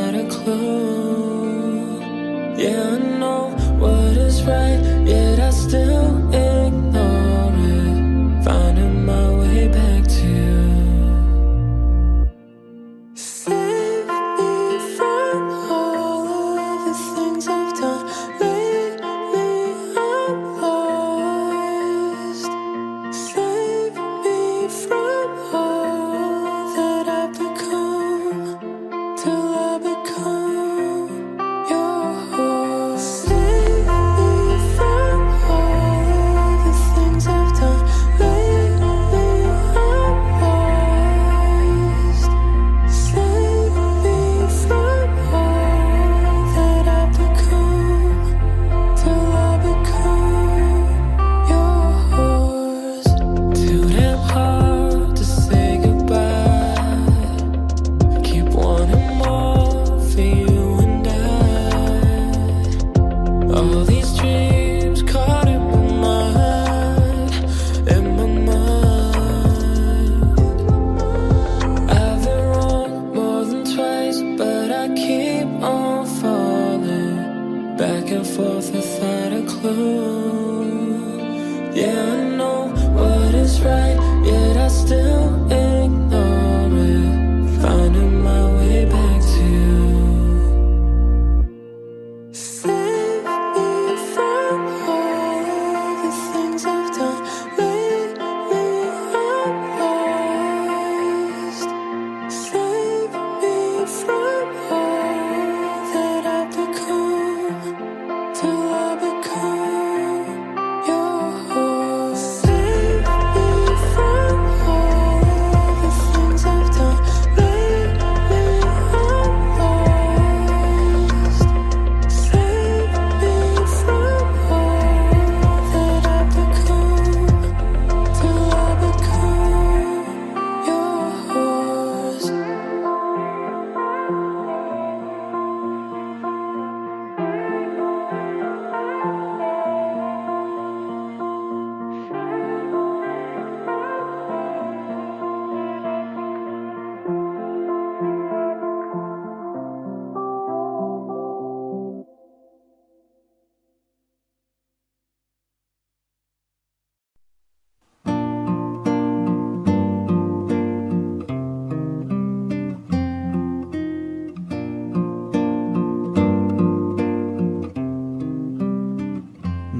Not a clue. Yeah, I know what is right.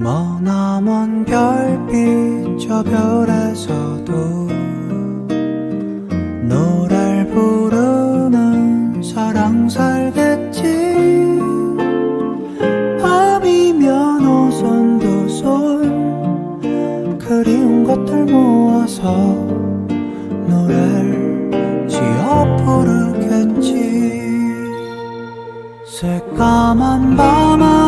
머나먼 별빛 저 별에서도 노래를 부르는 사랑 살겠지? 밤이면 오손도손 그리운 것들 모아서 노래를 지어 부르겠지. 새까만 밤하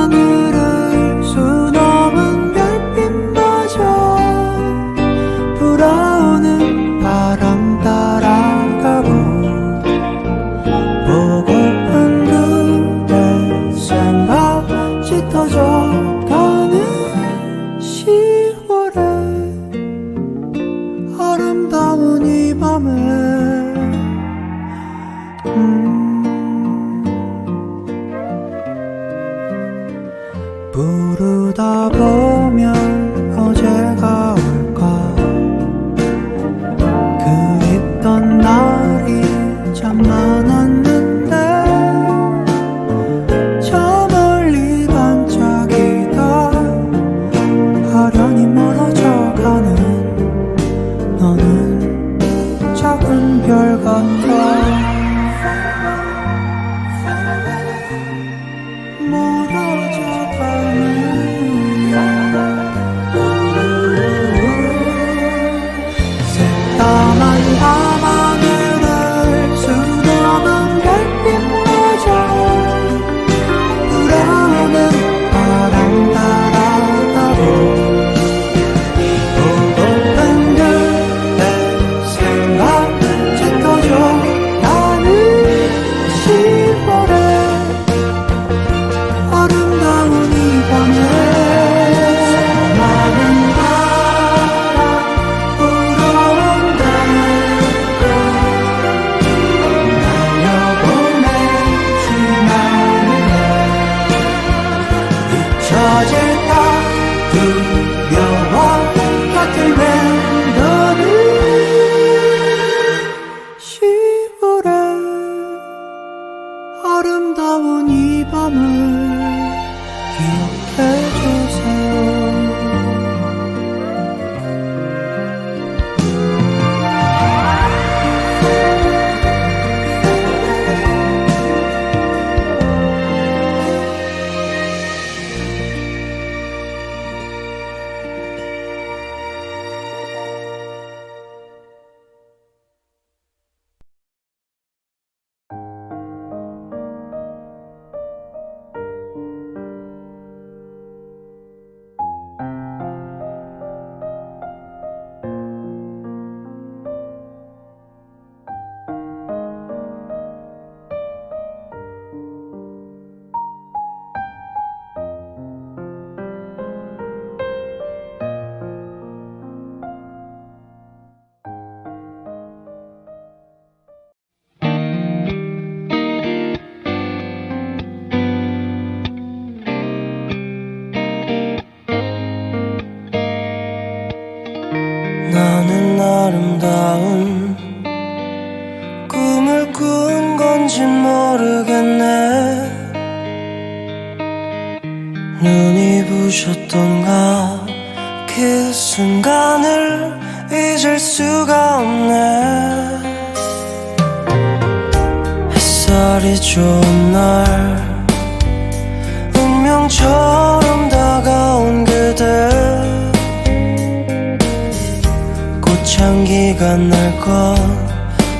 향기가 날 것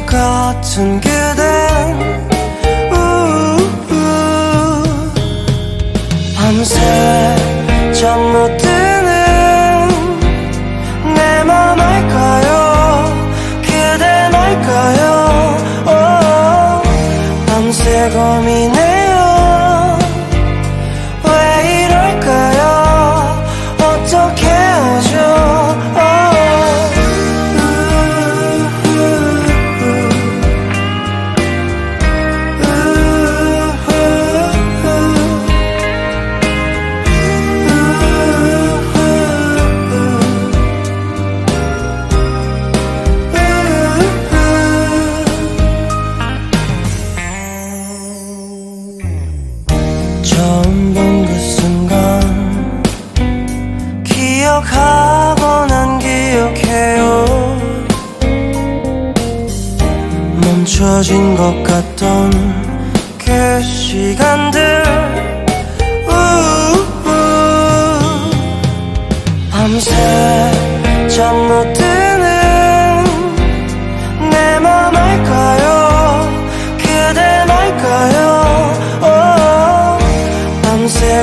같은 그대. 우우. 밤새 잠못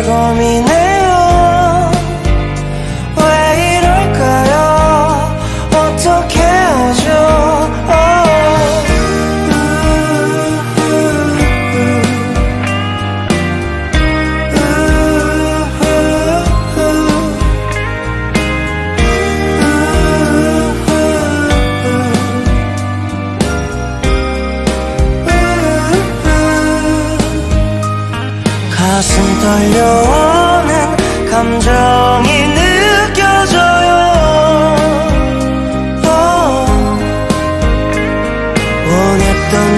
gonna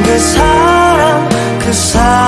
그 사람 그 사람.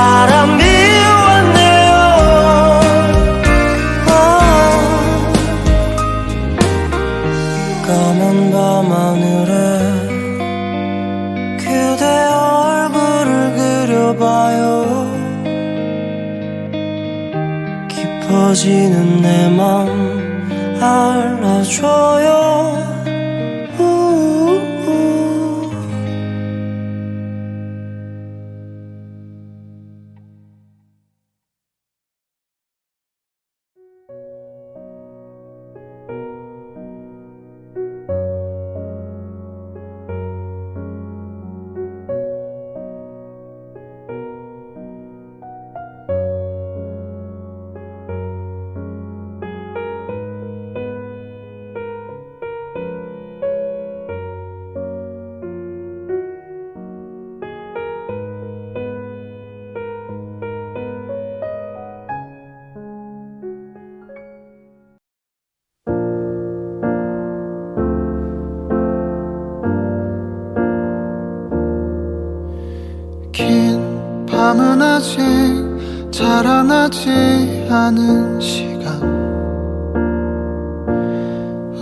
않은 시간.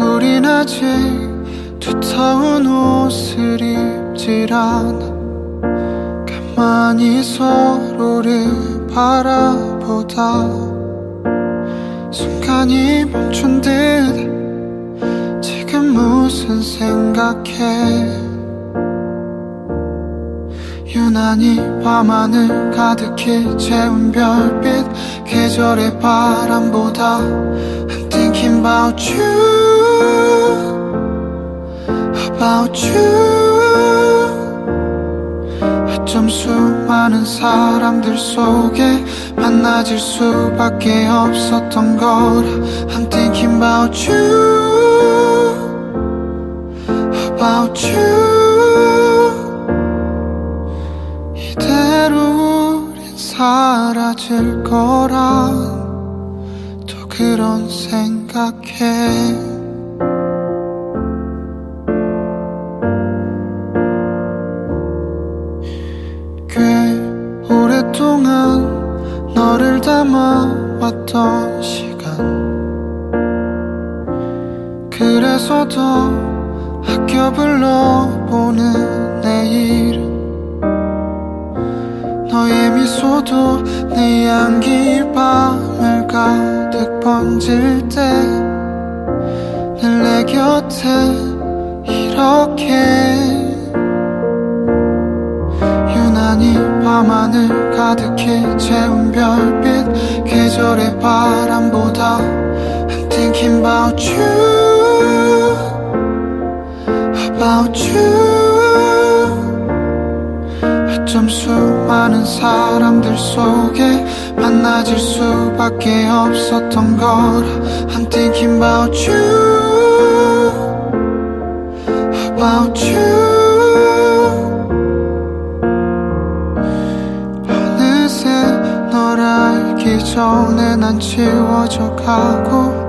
우린 아직 두터운 옷을 입질 않아. 가만히 서로를 바라보다. 순간이 멈춘 듯 지금 무슨 생각해 유난히 밤하늘 가득히 채운 별빛 계절의 바람보다 I'm thinking about you About you 어쩜 수많은 사람들 속에 만나질 수밖에 없었던 거라 I'm thinking about you About you 사라질 거란 또 그런 생각해 미소도 내 향기 밤을 가득 번질 때 늘 내 곁에 이렇게 유난히 밤하늘 가득히 채운 별빛 계절의 바람보다 I'm thinking about you About you 어쩜 수많은 사람들 속에 만나질 수밖에 없었던 거라 I'm thinking about you About you. 어느새 널 알기 전에 난 지워져 가고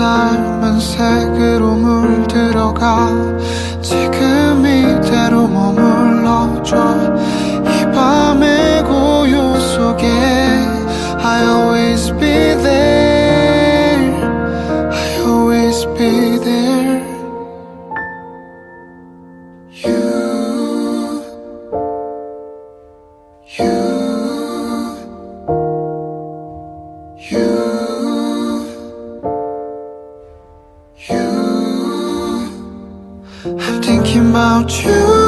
닮은 색으로 물들어가 지금 이대로 머물러줘. 이 밤의 고요 속에 I always be there About you.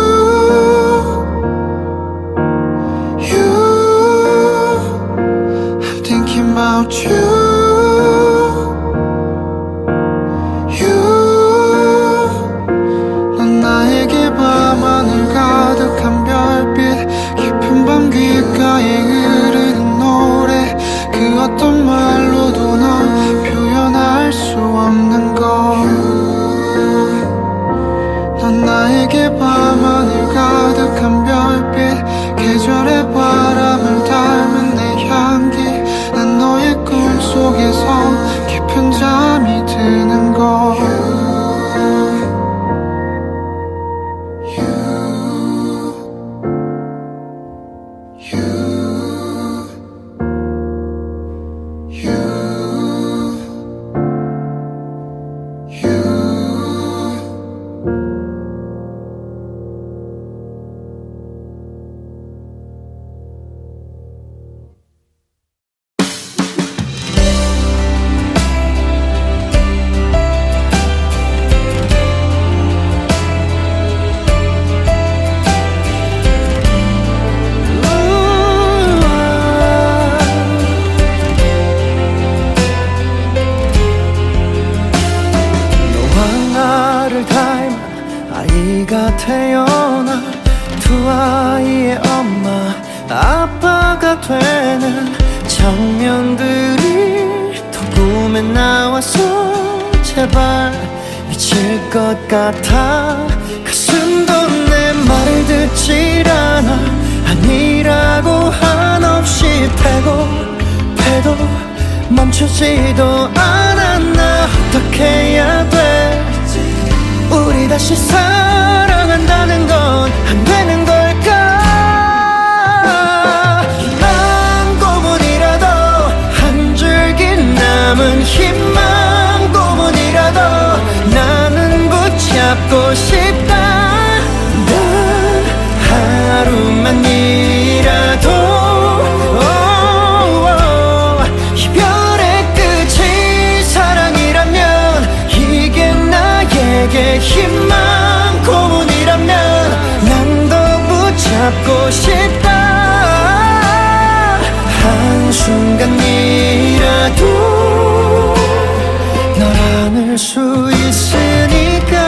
같아. 가슴도 내 말을 듣질 않아. 아니라고 한없이 패고 패도 멈추지도 않아. 나 어떻게 해야 돼? 우리 다시 사 싶다 한순간이라도 널 안을 수 있으니까.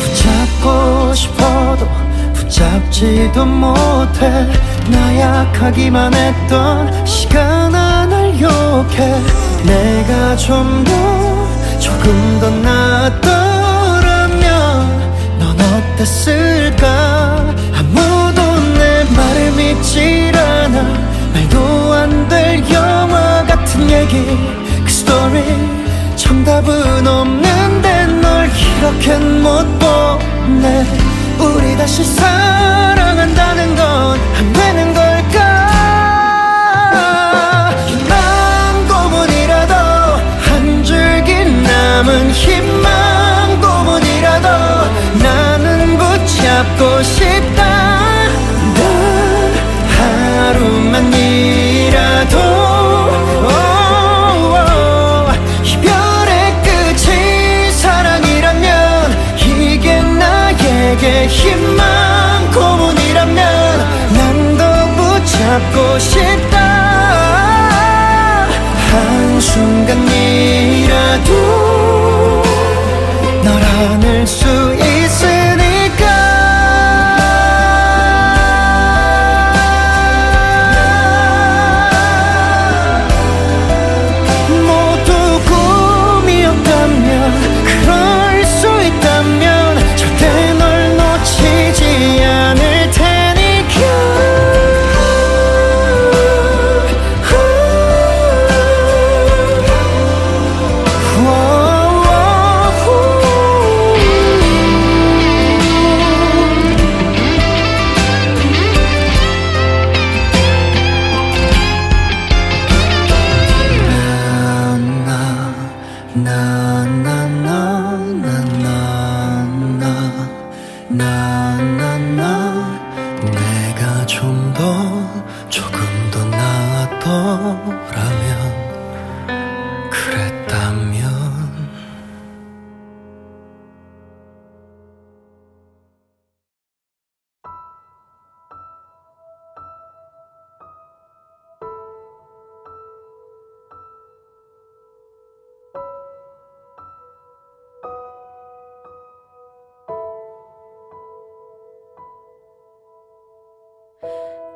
붙잡고 싶어도 붙잡지도 못해 나약하기만 했던 시간아 날 욕해. 내가 좀 더 조금 더 나았더라면 넌 어땠을까? 아무도 내 말을 믿질 않아. 말도 안 될 영화 같은 얘기. 그 스토리 정답은 없는데 널 이렇게 못 보내. 우리 다시 사랑한다는 건 잡고 싶다. 한순간이라도 널 안을 수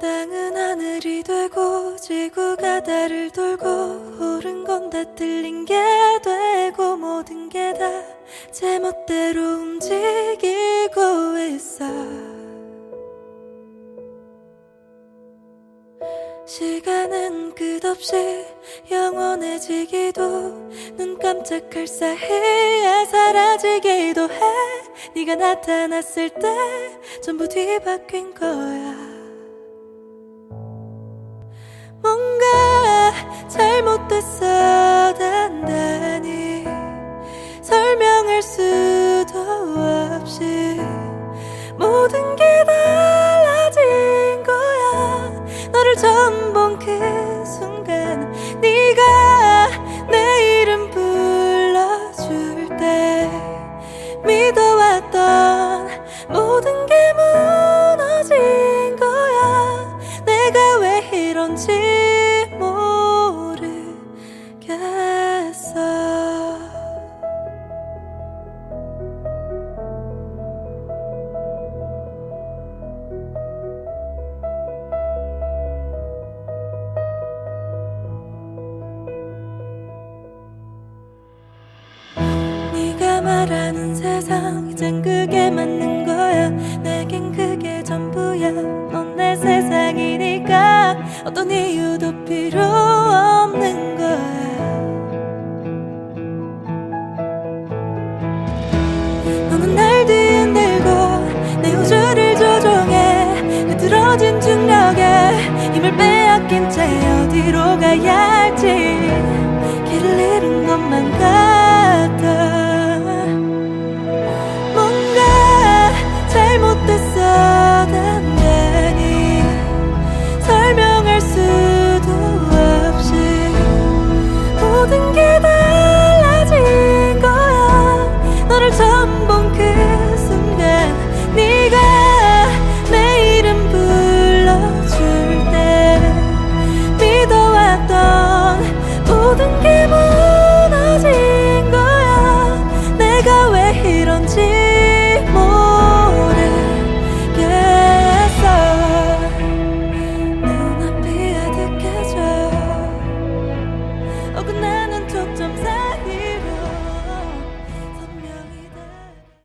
땅은 하늘이 되고 지구가 달을 돌고 옳은 건 다 틀린 게 되고 모든 게 다 제멋대로 움직이고 있어. 시간은 끝없이 영원해지기도 눈 깜짝할 사이에 사라지기도 해. 네가 나타났을 때 전부 뒤바뀐 거야 잘못됐어 세상 이젠 그게 맞는 거야. 내겐 그게 전부야. 넌 내 세상이니까 어떤 이유도 필요 없는 거야. 너는 날 뒤흔들고 내 우주를 조종해. 그 흐트러진 중력에 힘을 빼앗긴 채 어디로 가야 할지. 길을 잃은 것만 같아.